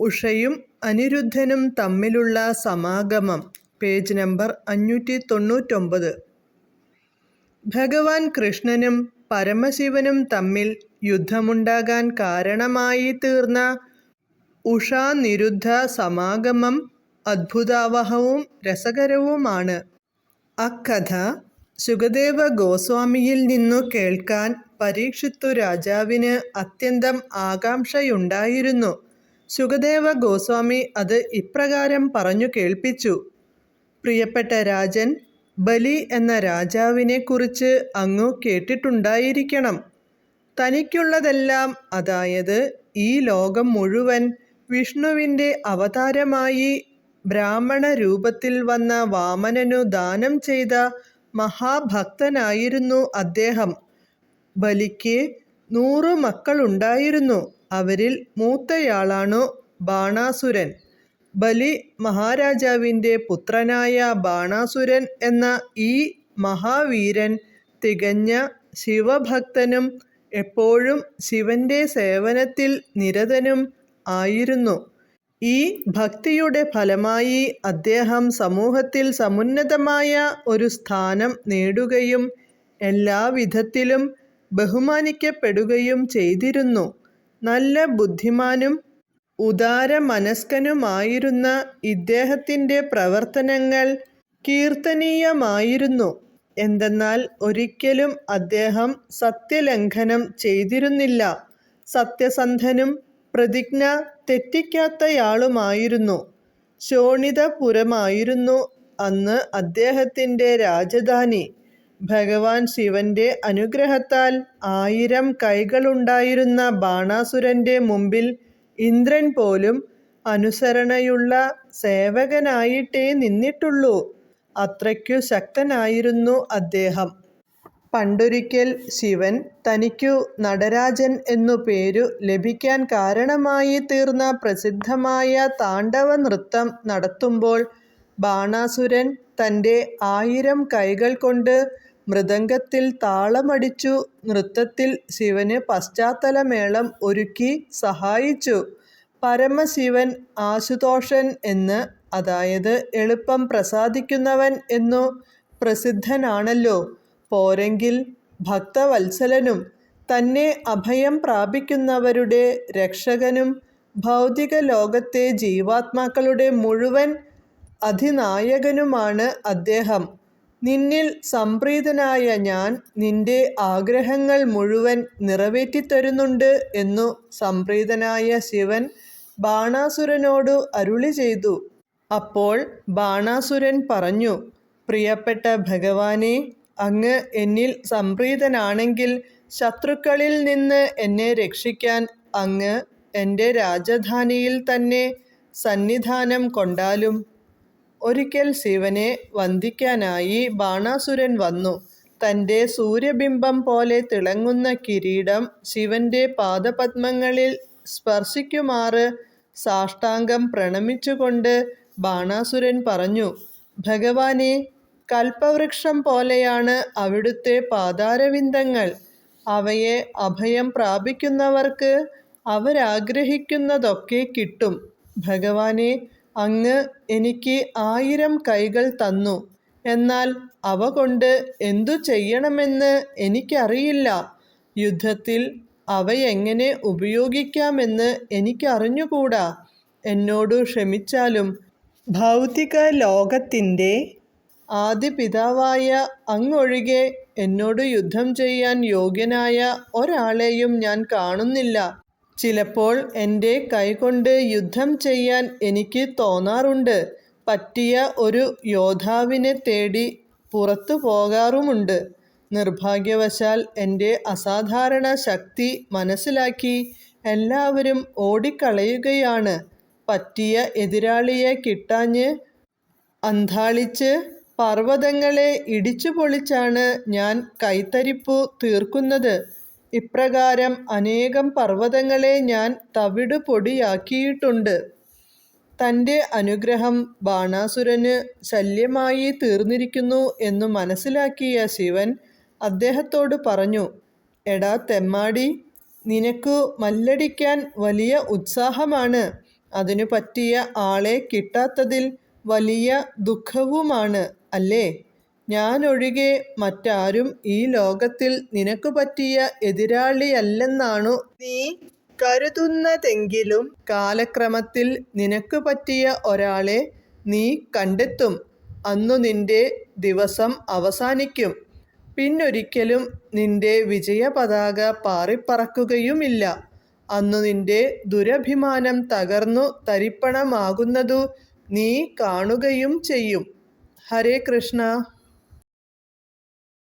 ഉഷയും അനിരുദ്ധനും തമ്മിലുള്ള സമാഗമം page number അഞ്ഞൂറ്റി തൊണ്ണൂറ്റൊമ്പത് ഭഗവാൻ കൃഷ്ണനും പരമശിവനും തമ്മിൽ യുദ്ധമുണ്ടാകാൻ കാരണമായി തീർന്ന ഉഷാനിരുദ്ധ സമാഗമം അദ്ഭുതാവഹവും രസകരവുമാണ്. അക്കഥ സുഖദേവ ഗോസ്വാമിയിൽ നിന്നു കേൾക്കാൻ പരീക്ഷിത്തു രാജാവിന് അത്യന്തം ആകാംക്ഷയുണ്ടായിരുന്നു. സുഖദേവ ഗോസ്വാമി അത് ഇപ്രകാരം പറഞ്ഞു കേൾപ്പിച്ചു. പ്രിയപ്പെട്ട രാജൻ ബലി എന്ന രാജാവിനെ കുറിച്ച് അങ്ങു കേട്ടിട്ടുണ്ടായിരിക്കണം. തനിക്കുള്ളതെല്ലാം അതായത് ഈ ലോകം മുഴുവൻ വിഷ്ണുവിന്റെ അവതാരമായി ബ്രാഹ്മണ രൂപത്തിൽ വന്ന വാമനനു ദാനം ചെയ്ത മഹാഭക്തനായിരുന്നു അദ്ദേഹം. ബലിക്ക് നൂറു മക്കളുണ്ടായിരുന്നു. അവരിൽ മൂത്തയാളാണു ബാണാസുരൻ. ബലി മഹാരാജാവിന്റെ പുത്രനായ ബാണാസുരൻ എന്ന ഈ മഹാവീരൻ തികഞ്ഞ ശിവഭക്തനും എപ്പോഴും ശിവന്റെ സേവനത്തിൽ നിരതനും ആയിരുന്നു. ഈ ഭക്തിയുടെ ഫലമായി അദ്ദേഹം സമൂഹത്തിൽ സമുന്നതമായ ഒരു സ്ഥാനം നേടുകയും എല്ലാവിധത്തിലും ബഹുമാനിക്കപ്പെടുകയും ചെയ്തിരുന്നു. നല്ല ബുദ്ധിമാനും ഉദാരമനസ്കനുമായിരുന്ന ഇദ്ദേഹത്തിന്റെ പ്രവർത്തനങ്ങൾ കീർത്തനീയമായിരുന്നു. എന്തെന്നാൽ ഒരിക്കലും അദ്ദേഹം സത്യലംഘനം ചെയ്തിരുന്നില്ല. സത്യസന്ധനും പ്രതിജ്ഞ തെറ്റിക്കാത്തയാളുമായിരുന്നു. ശോണിതപുരമായിരുന്നു അന്ന് അദ്ദേഹത്തിന്റെ രാജധാനി. ഭഗവാൻ ശിവന്റെ അനുഗ്രഹത്താൽ ആയിരം കൈകളുണ്ടായിരുന്ന ബാണാസുരന്റെ മുമ്പിൽ ഇന്ദ്രൻ പോലും അനുസരണയുള്ള സേവകനായിട്ടേ നിന്നിട്ടുള്ളൂ. അത്രയ്ക്കു ശക്തനായിരുന്നു അദ്ദേഹം. പണ്ടൊരിക്കൽ ശിവൻ തനിക്കു നടരാജൻ എന്നു പേരു ലഭിക്കാൻ കാരണമായി തീർന്ന പ്രസിദ്ധമായ താണ്ഡവ നൃത്തം നടത്തുമ്പോൾ ബാണാസുരൻ തന്റെ ആയിരം കൈകൾ കൊണ്ട് മൃദംഗത്തിൽ താളമടിച്ചു നൃത്തത്തിൽ ശിവന് പശ്ചാത്തലമേളം ഒരുക്കി സഹായിച്ചു. പരമശിവൻ ആശുതോഷൻ എന്ന് അതായത് എളുപ്പം പ്രസാദിക്കുന്നവൻ എന്നു പ്രസിദ്ധനാണല്ലോ. പോരെങ്കിൽ ഭക്തവത്സലനും തന്നെ അഭയം പ്രാപിക്കുന്നവരുടെ രക്ഷകനും ഭൗതിക ലോകത്തെ ജീവാത്മാക്കളുടെ മുഴുവൻ അധിനായകനുമാണ് അദ്ദേഹം. നിന്നിൽ സംപ്രീതനായ ഞാൻ നിന്റെ ആഗ്രഹങ്ങൾ മുഴുവൻ നിറവേറ്റിത്തരുന്നുണ്ട് എന്നു സംപ്രീതനായ ശിവൻ ബാണാസുരനോടു അരുളി ചെയ്തു. അപ്പോൾ ബാണാസുരൻ പറഞ്ഞു പ്രിയപ്പെട്ട ഭഗവാനെ അങ്ങ് എന്നിൽ സംപ്രീതനാണെങ്കിൽ ശത്രുക്കളിൽ നിന്ന് എന്നെ രക്ഷിക്കാൻ അങ്ങ് എന്റെ രാജധാനിയിൽ തന്നെ സന്നിധാനം കൊണ്ടാലും ഒരിക്കൽ ശിവനെ വന്ദിക്കാനായി ബാണാസുരൻ വന്നു. തന്റെ സൂര്യബിംബം പോലെ തിളങ്ങുന്ന കിരീടം ശിവന്റെ പാദപത്മങ്ങളിൽ സ്പർശിക്കുമാറ് സാഷ്ടാംഗം പ്രണമിച്ചുകൊണ്ട് ബാണാസുരൻ പറഞ്ഞു ഭഗവാനെ കൽപ്പവൃക്ഷം പോലെയാണ് അവിടുത്തെ പാദാരവിന്ദങ്ങൾ. അവയെ അഭയം പ്രാപിക്കുന്നവർക്ക് അവരാഗ്രഹിക്കുന്നതൊക്കെ കിട്ടും. ഭഗവാനേ, അങ്ങ് എനിക്ക് ആയിരം കൈകൾ തന്നു. എന്നാൽ അവ കൊണ്ട് എന്തു ചെയ്യണമെന്ന് എനിക്കറിയില്ല. യുദ്ധത്തിൽ അവയെങ്ങനെ ഉപയോഗിക്കാമെന്ന് എനിക്കറിഞ്ഞുകൂടാ. എന്നോടു ക്ഷമിച്ചാലും. ഭൗതിക ലോകത്തിന്റെ ആദിപിതാവായ അങ്ങൊഴികെ എന്നോട് യുദ്ധം ചെയ്യാൻ യോഗ്യനായ ഒരാളെയും ഞാൻ കാണുന്നില്ല. ചിലപ്പോൾ എന്റെ കൈകൊണ്ട് യുദ്ധം ചെയ്യാൻ എനിക്ക് തോന്നാറുണ്ട്. പറ്റിയ ഒരു യോദ്ധാവിനെ തേടി പുറത്തു പോകാറുമുണ്ട്. നിർഭാഗ്യവശാൽ എന്റെ അസാധാരണ ശക്തി മനസ്സിലാക്കി എല്ലാവരും ഓടിക്കളയുകയാണ്. പറ്റിയ എതിരാളിയെ കിട്ടാഞ്ഞ് അന്ധാളിച്ച് ഇടിച്ചു പൊളിച്ചാണ് ഞാൻ കൈത്തരിപ്പു തീർക്കുന്നത്. ഇപ്രകാരം അനേകം പർവതങ്ങളെ ഞാൻ തവിടുപൊടിയാക്കിയിട്ടുണ്ട്. തന്റെ അനുഗ്രഹം ബാണാസുരന് ശല്യമായി തീർന്നിരിക്കുന്നു എന്നു മനസ്സിലാക്കിയ ശിവൻ അദ്ദേഹത്തോട് പറഞ്ഞു എടാ തെമ്മാടി, നിനക്കു മല്ലടിക്കാൻ വലിയ ഉത്സാഹമാണ്. അതിനു പറ്റിയ ആളെ കിട്ടാത്തതിൽ വലിയ ദുഃഖവുമാണ് അല്ലേ. ഞാനൊഴികെ മറ്റാരും ഈ ലോകത്തിൽ നിനക്കു പറ്റിയ എതിരാളിയല്ലെന്നാണു നീ കരുതുന്നതെങ്കിലും കാലക്രമത്തിൽ നിനക്കു പറ്റിയ ഒരാളെ നീ കണ്ടെത്തും. അന്നു നിന്റെ ദിവസം അവസാനിക്കും. പിന്നൊരിക്കലും നിന്റെ വിജയപതാക പാറിപ്പറക്കുകയുമില്ല. അന്നു നിന്റെ ദുരഭിമാനം തകർന്നു തരിപ്പണമാകുന്നതു നീ കാണുകയും ചെയ്യും. ഹരേ കൃഷ്ണ